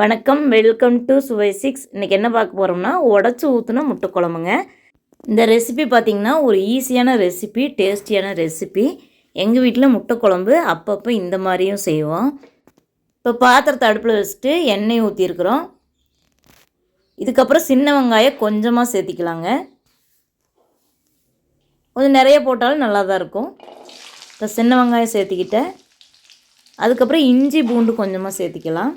வணக்கம் welcome to சுவை six இன்றைக்கி என்ன பார்க்க போகிறோம்னா உடச்சி ஊற்றின முட்டை குழம்புங்க இந்த ரெசிபி பார்த்திங்கன்னா ஒரு ஈஸியான ரெசிபி டேஸ்டியான ரெசிபி எங்கள் வீட்டில் முட்டை குழம்பு அப்பப்போ இந்த மாதிரியும் செய்வோம். இப்போ பாத்திரத்தை அடுப்பில் வச்சுட்டு எண்ணெய் ஊற்றிருக்குறோம் இதுக்கப்புறம் சின்ன வெங்காயம் கொஞ்சமாக சேர்த்திக்கலாங்க. கொஞ்சம் நிறைய போட்டாலும் நல்லா தான் இருக்கும். இப்போ சின்ன வெங்காயம் சேர்த்திக்கிட்டேன். அதுக்கப்புறம் இஞ்சி பூண்டு கொஞ்சமாக சேர்த்திக்கலாம்.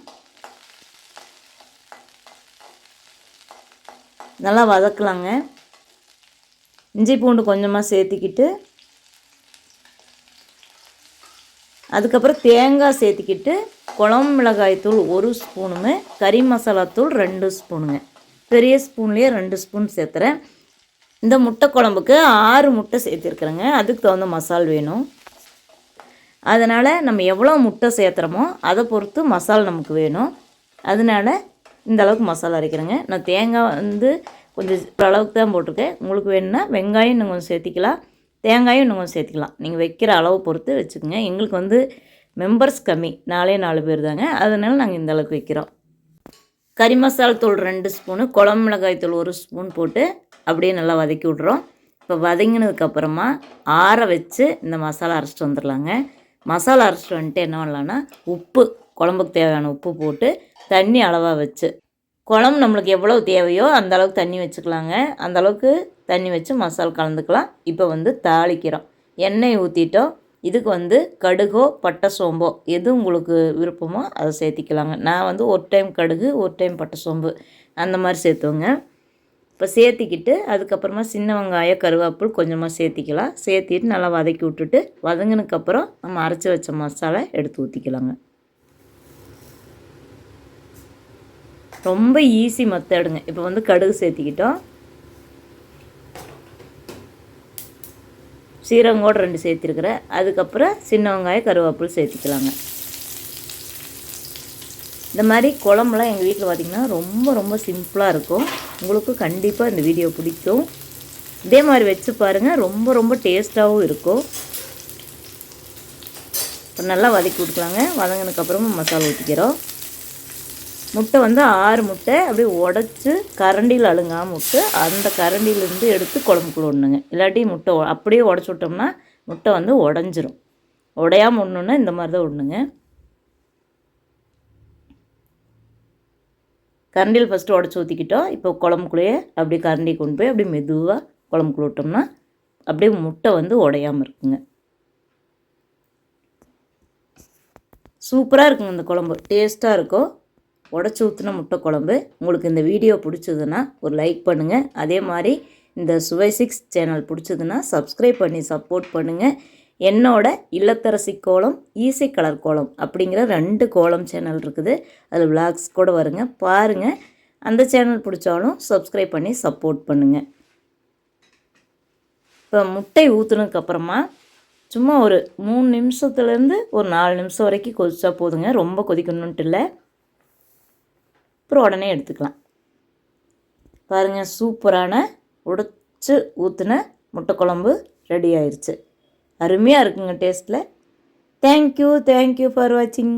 நல்லா வதக்கலாங்க. இஞ்சி பூண்டு கொஞ்சமாக சேர்த்திக்கிட்டு அதுக்கப்புறம் தேங்காய் சேர்த்திக்கிட்டு குழம்பு மிளகாய் தூள் ஒரு ஸ்பூனுங்க கறி மசாலா தூள் ரெண்டு ஸ்பூனுங்க. பெரிய ஸ்பூன்லேயே ரெண்டு ஸ்பூன் சேர்த்துறேன். இந்த முட்டை குழம்புக்கு ஆறு முட்டை சேர்த்துருக்குறேங்க. அதுக்கு தகுந்த மசால் வேணும். அதனால் நம்ம எவ்வளோ முட்டை சேர்த்துறோமோ அதை பொறுத்து மசால் நமக்கு வேணும். அதனால் இந்த அளவுக்கு மசாலா அரைக்கிறேங்க. நான் தேங்காய் வந்து கொஞ்சம் அளவுக்கு தான் போட்டிருக்கேன். உங்களுக்கு வேணும்னா வெங்காயம் இன்னும் கொஞ்சம் சேர்த்திக்கலாம். தேங்காயும் இன்னும் கொஞ்சம் சேர்த்திக்கலாம். நீங்கள் வைக்கிற அளவு பொறுத்து வச்சுக்கோங்க. எங்களுக்கு வந்து மெம்பர்ஸ் கம்மி. நாலே நாலு பேர் தாங்க. அதனால் நாங்கள் இந்த அளவுக்கு வைக்கிறோம். கறி மசால் தூள் ரெண்டு ஸ்பூனு குழம்பு மிளகாய் தூள் ஒரு ஸ்பூன் போட்டு அப்படியே நல்லா வதக்கி விட்றோம் இப்போ வதங்கினதுக்கப்புறமா ஆற வச்சு இந்த மசாலா அரைச்சிட்டு வந்துடலாங்க மசாலா அரைச்சிட்டு வந்துட்டு என்ன பண்ணலான்னா உப்பு குழம்புக்கு தேவையான உப்பு போட்டு தண்ணி அளவாக வச்சு. குழம்பு நம்மளுக்கு எவ்வளோ தேவையோ அந்த அளவுக்கு தண்ணி வச்சுக்கலாங்க. அந்த அளவுக்கு தண்ணி வச்சு மசாலா கலந்துக்கலாம். இப்போ வந்து தாளிக்கிறோம். எண்ணெய் ஊற்றிட்டோம் இதுக்கு வந்து கடுகோ பட்டை சோம்போ எது உங்களுக்கு விருப்பமோ அதை சேர்த்திக்கலாங்க. நான் வந்து ஒரு டைம் கடுகு ஒரு டைம் பட்டை சோம்பு அந்த மாதிரி சேர்த்துவோங்க. இப்போ சேர்த்திக்கிட்டு அதுக்கப்புறமா சின்ன வெங்காயம் கருவேப்பில் கொஞ்சமாக சேர்த்திக்கலாம். சேர்த்திட்டு நல்லா வதக்கி விட்டுட்டு வதங்கினதுக்கப்புறம் நம்ம அரைச்சி வச்ச மசாலா எடுத்து ஊற்றிக்கலாங்க ரொம்ப ஈஸி மெத்தடுங்க இப்போ வந்து கடுகு சேர்த்திக்கிட்டோம். சீரகங்கோடு ரெண்டு சேர்த்துருக்குறேன். அதுக்கப்புறம் சின்ன வெங்காயம் கருவேப்பில் சேர்த்திக்கலாங்க. இந்த மாதிரி குழம்புலாம் எங்கள் வீட்டில் பார்த்திங்கன்னா ரொம்ப ரொம்ப சிம்பிளாக இருக்கும். உங்களுக்கும் கண்டிப்பாக இந்த வீடியோ பிடிக்கும். இதே மாதிரி வச்சு பாருங்கள் ரொம்ப ரொம்ப டேஸ்ட்டாகவும் இருக்கும். இப்போ நல்லா வதக்கி விட்டுக்கலாங்க வதங்கினதுக்கப்புறமா மசாலா ஊற்றிக்கிறோம் முட்டை வந்து ஆறு முட்டை அப்படியே உடச்சி கரண்டியில் அழுங்காமல் விட்டு அந்த கரண்டியிலேருந்து எடுத்து குழம்புக்குள்ள விடணுங்க இல்லாட்டி முட்டை அப்படியே உடச்சி விட்டோம்னா முட்டை வந்து உடஞ்சிரும். உடையாமல் விடணுன்னா இந்த மாதிரி தான் விடணுங்க கரண்டியில் ஃபஸ்ட்டு உடச்சி ஊற்றிக்கிட்டோம் இப்போ குழம்புக்குள்ளேயே அப்படியே கரண்டி கொண்டு போய் அப்படியே மெதுவாக குழம்புக்குள்ள விட்டோம்னா அப்படியே முட்டை வந்து உடையாமல் இருக்குங்க. சூப்பராக இருக்குங்க இந்த குழம்பு. டேஸ்ட்டாக இருக்கும். உடச்சி ஊற்றின முட்டை குழம்பு. உங்களுக்கு இந்த வீடியோ பிடிச்சதுன்னா ஒரு லைக் பண்ணுங்கள் அதே மாதிரி இந்த சுவை சிக்ஸ் சேனல் பிடிச்சதுன்னா சப்ஸ்கிரைப் பண்ணி சப்போர்ட் பண்ணுங்கள் என்னோட இல்லத்தரசி கோலம் ஈசி கலர் கோலம் அப்படிங்கிற ரெண்டு கோலம் சேனல் இருக்குது. அதில் விளாக்ஸ் கூட வருங்க. பாருங்கள் அந்த சேனல் பிடிச்சாலும் சப்ஸ்கிரைப் பண்ணி சப்போர்ட் பண்ணுங்கள் இப்போ முட்டை ஊற்றுனதுக்கப்புறமா சும்மா ஒரு மூணு நிமிஷத்துலேருந்து ஒரு நாலு நிமிஷம் வரைக்கும் கொதிச்சா போதுங்க. ரொம்ப கொதிக்கணுன்ட்டு இல்லை. அப்புறம் உடனே எடுத்துக்கலாம். பாருங்கள் சூப்பரான உடைச்சி ஊற்றின முட்டை குழம்பு ரெடி ஆயிடுச்சு அருமையாக இருக்குங்க டேஸ்ட்டில் தேங்க்யூ தேங்க்யூ ஃபார் வாட்சிங்